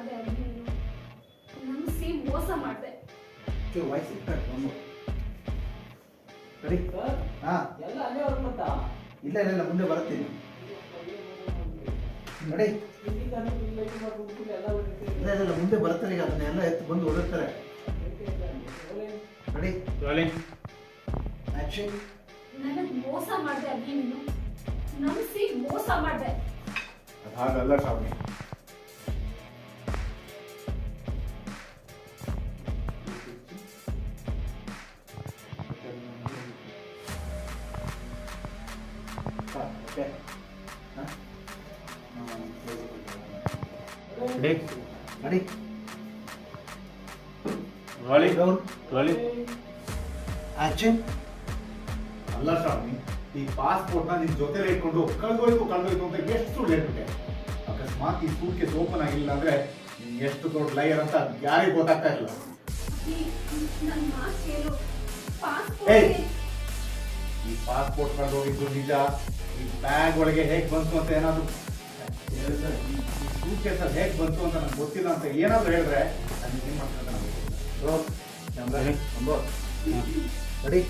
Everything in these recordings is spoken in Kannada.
ಮಾಡಿದೆ ಅಭಿ ನೀನು ನಂಬಿಸಿ ಮೋಸ ಮಾಡಿದೆ. ಚೂರು ವಾಯ್ಸ್ ರೆಡಿ ಹಾಂ. ಎಲ್ಲ ಅಲ್ಲೇ ಇಲ್ಲ ಇಲ್ಲ ಇಲ್ಲ ಮುಂದೆ ಬರ್ತೀನಿ. ನೋಡಿ. ಎಲ್ಲ ಇಲ್ಲ ಇಲ್ಲ ಇಲ್ಲ ಮುಂದೆ ಬರ್ತಾರೆ ಈಗ ಅದನ್ನೆಲ್ಲ ಎತ್ತು ಬಂದು ಹೊಡಿರ್ತಾರೆ ರೆಡಿ ಆ್ಯಕ್ಷನ್ ನನಗೆ ಮೋಸ ಮಾಡಿದೆ ಅಭಿ ನೀನು ನಂಬಿಸಿ ಮೋಸ ಮಾಡಿದೆ. ಅದು ಹಾಗಲ್ಲ ಶ್ರಾವಣಿ ಓಕೆ. ಹಾಂ? Ready? Ready. Rolling down rolling action ಅಲ್ಲ ಸ್ವಾಮಿ ಈ ಪಾಸ್ಪೋರ್ಟ್ನ ನಿನ್ ಜೊತೆ ಇಟ್ಕೊಂಡು ಕಳ್ದೋಯ್ತು ಕಳ್ದೋಯ್ತು ಅಂತ ಎಷ್ಟು ಸುಳ್ಳು ಹೇಳ್ಬಿಟ್ಟೆ ಅಕಸ್ಮಾತ್ ಈ ಸೂಟ್ ಕೇಸ್ ಓಪನ್ ಆಗಿಲ್ಲ ಅಂದ್ರೆ ನೀನ್ ಎಷ್ಟು ದೊಡ್ಡ ಲೈಯರ್ ಅಂತ ಯಾರಿಗೂ ಗೊತ್ತಾಗ್ತಾ ಇಲ್ಲ. ಏಯ್! ಪಾಸ್ಪೋರ್ಟ್ ಈ ಪಾಸ್ಪೋರ್ಟ್ ಕಳ್ದೋಗಿದ್ದು ನಿಜ? ಬ್ಯಾಗ್ ಒಳಗೆ ಹೇಗೆ ಬಂತು ಅಂತ ಏನಾದ್ರು ಸೂಟ್ ಕೇಸ್ ಅಲ್ಲಿ ಹೇಗ್ ಬಂತು ಅಂತ ನಂಗೆ ಗೊತ್ತಿಲ್ಲ ಅಂತ ಏನಾದ್ರು ಹೇಳಿದ್ರೆ ನಾನು ಏನು ಮಾಡ್ತಾರೆ ನಂಬರ್ ರೆಡಿ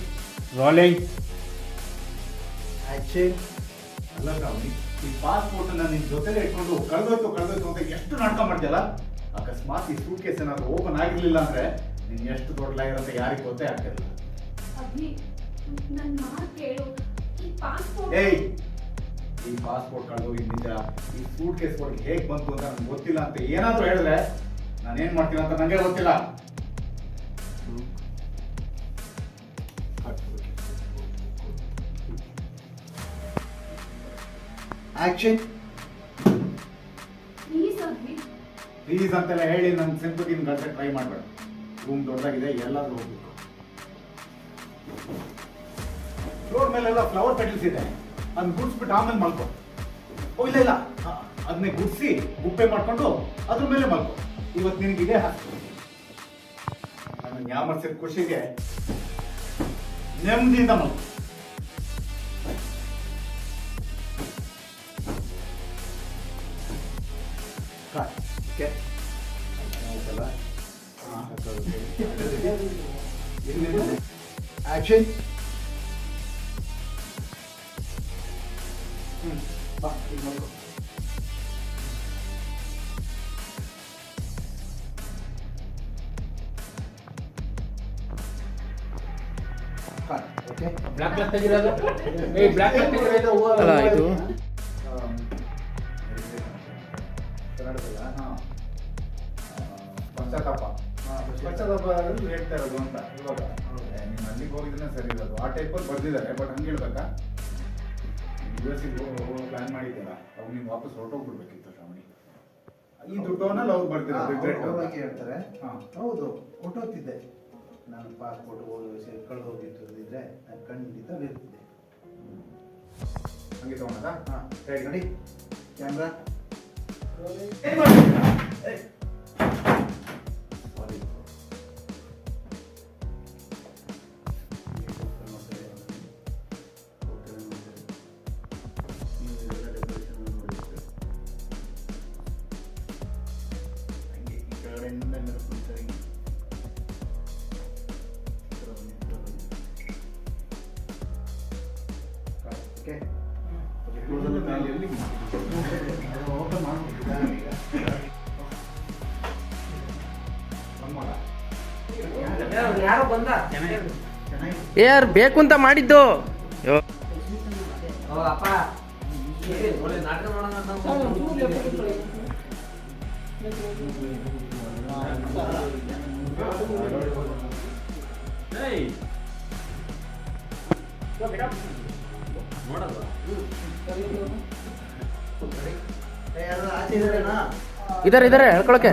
ರಾಲಿಂಗ್ ಆ್ಯಕ್ಷನ್ ಅಲ್ಲ ಈ ಪಾಸ್ಪೋರ್ಟ್ ನಿನ್ನ ನಿನ್ ಜೊತೆಲೆ ಇಟ್ಕೊಂಡು ಕಳ್ದೋಯ್ತು ಕಳ್ದೋಯ್ತು ಅಂತ ಎಷ್ಟು ನಾಟಕ ಮಾಡ್ತೀಯಲ್ಲ? ಅಕಸ್ಮಾತ್ ಈ ಸೂಟ್ ಕೇಸ್ ಏನಾದ್ರು ಓಪನ್ ಆಗಿರ್ಲಿಲ್ಲ ಅಂದ್ರೆ ನಿನ್ನ ಎಷ್ಟು ದೊಡ್ಡ ಅಂತ ಯಾರಿಗೂ ಗೊತ್ತೇ ಆಗ್ತಿರಲಿಲ್ಲ ಕೇಳು. ಈ ಪಾಸ್ಪೋರ್ಟ್ ಏಯ್ ಈ ನಿಜ ಈ ಸೂಟ್ ಕೇಸ್ ಹೇಗೆ ಹೇಗ್ ಬಂತು ಅಂತ ನನಗೆ ಗೊತ್ತಿಲ್ಲ ಅಂತ ಏನಾದರೂ ಹೇಳಿದ್ರೆ ನಾನು ಏನ್ ಮಾಡ್ತೀನಿ ಅಂತ ನಂಗೆ ಗೊತ್ತಿಲ್ಲ. ಆಕ್ಷನ್ ಪ್ಲೀಸ್ ಅಂತೆಲ್ಲ ಹೇಳಿ ನನ್ನ ಸಿಂಪತಿನ ಗಂಟೆ ಟ್ರೈ ಮಾಡಬೇಡ. ರೂಮ್ ದೊಡ್ಡದಾಗಿದೆ ಎಲ್ಲಾದ್ರೂ ಹೋಗ್ಬೇಕು. ಫ್ಲೋರ್ ಮೇಲೆಲ್ಲ ಫ್ಲವರ್ ಪೆಟಲ್ಸ್ ಇದೆ. ಅದನ್ನ ಗುಡ್ಸ್ಬಿಟ್ಟು ಆಮೇಲೆ ಮಲ್ಕೊ. ಓ, ಇಲ್ಲ ಇಲ್ಲ. ಅದನ್ನೇ ಗುಡ್ಸಿ ಗುಪ್ಪೆ ಮಾಡ್ಕೊಂಡು ಅದ್ರ ಮೇಲೆ ಮಲ್ಕೊ. ಇವತ್ತು ನಿನಗೆ ಇದೇ ಹಾಕಿ ನನ್ನ ಯಾಮರ್ಸಿದ ಖುಷಿಗೆ ನೆಮ್ಮದಿಯಿಂದ ಮಲ್ಕೊ. ಓಕೆ. ಬಾ ಈಗ ನೋಡು ಓಕೆ ಬ್ಲಾಕ್ ಬ್ಲಾಕ್ ತೆಗಿರೋದು ಏ ಬ್ಲಾಕ್ ಬ್ಲಾಕ್ ತೆಗಿರೋದು ಅಲ್ಲ ಇದು? ಪಶ್ಚಾತ್ತಾಪ. ಹಾಂ ಪಶ್ಚಾತ್ತಾಪ. ಹೇಳ್ತಾ ಇರೋದು ಅಂತ ಇವಾಗ. ನಿಮ್ಮ ಅಲ್ಲಿಗೆ ಹೋಗಿದ್ರೆ ಸರಿ ಇರೋದು. ಆ ಟೈಪಲ್ಲಿ ಬರ್ದಿದ್ದಾರೆ ಬಟ್ ಹಂಗೆ ಹೇಳ್ಬೇಕಾ? ಯು ಎಸ್ ಹೋಗೋ ಪ್ಲಾನ್ ಮಾಡಿದ್ದೀರಾ? ಅವಾಗ ನೀವು ವಾಪಸ್ ಹೊರಟೋಗ್ಬಿಡ್ಬೇಕಿತ್ತು ಶ್ರಾವಣಿ. ಈ ದುಡ್ಡವನ್ನೆಲ್ಲ ಅವ್ರು ಹೇಳ್ತಾರೆ. ಹಾ. ಹೌದು ಹೊಟ್ಟೋಗ್ತಿದ್ದೆ ನಾನು ಪಾಸ್ಪೋರ್ಟ್ ಹೋಗಿ ಕಳೆದು ಹೋಗಿತ್ತು ಇದ್ರೆ ನಾನು ಖಂಡಿತ ಇರ್ತಿದ್ದೆ ಹಂಗೆ ತಗೊಂಡದ ಹಾಂ. ಸರಿ ನೋಡಿ. ಕ್ಯಾಮ್ರಾ. ಓಕೆ? ಓಪನ್. ಯಾರೋ ಬೇಕು ಅಂತ ಮಾಡಿದ್ದು. ಏಯ್. ಇದಾರೆ ಇದಾರೆ ಹೇಳ್ಕೊಳಕ್ಕೆ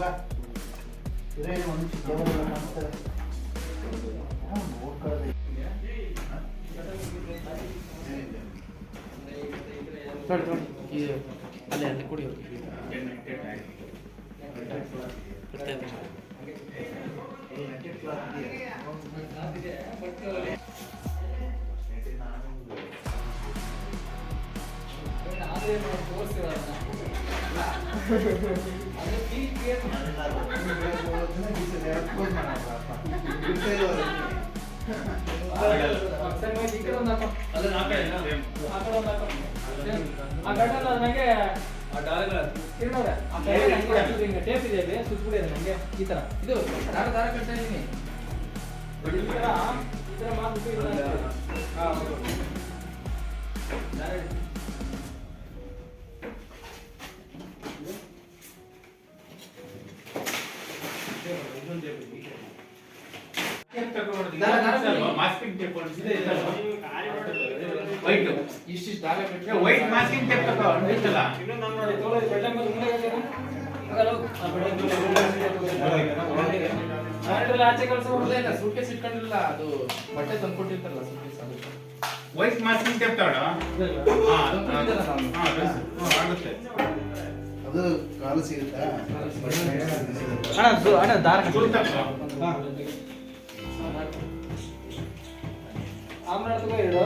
ಲಾಕ್ ನೋಡಿ ನೋಡಿ ಅಲ್ಲೇ ಅಲ್ಲಿ ಕುಡಿಯೋದು ಕುಡಿ ಟೇಪ್ ಇದೆ ಸುತ್ತಬಿಡಿ ನನಗೆ ಈ ತರ ಇದು ದಾರ ದಾರ ಕಟ್ತಾ ಇದೀನಿ ಈ ತರ ಮಾತು ಹಾ, ಮಾಸ್ಕಿಂಗ್ ಟೇಪ್ ವೈಟ್ ಇಷ್ಟಿಷ್ಟು ದಾರ ಕಟ್ಟಿ ವೈಟ್ ಮಾಸ್ಕಿಂಗ್ ಟೇಪ್ ತಗೋ ಇನ್ನೊಂದು ನಾನು ನೋಡಿ ತೋಳ ಬೆಳ್ಳ ಮೇಲೆ ಮುಂದೆ ಆಚೆ ಇಲ್ಲ ಸೂಟ್ಕೇಸ್ ಅದು ಬಟ್ಟೆ ತಂದ್ಕೊಟ್ಟಿರ್ತಾರಲ್ಲ ಸೂಟ್ಕೇಸ್ ಅದು ವೈಟ್ ಮಾಸ್ಕಿಂಗ್ ಟೇಪ್ ಆಗುತ್ತೆ ಅದು ಕಾಲು ಸಿಗುತ್ತಾ ಅಣ್ಣ ಅಣ್ಣ ದಾರ আমরা তো এটা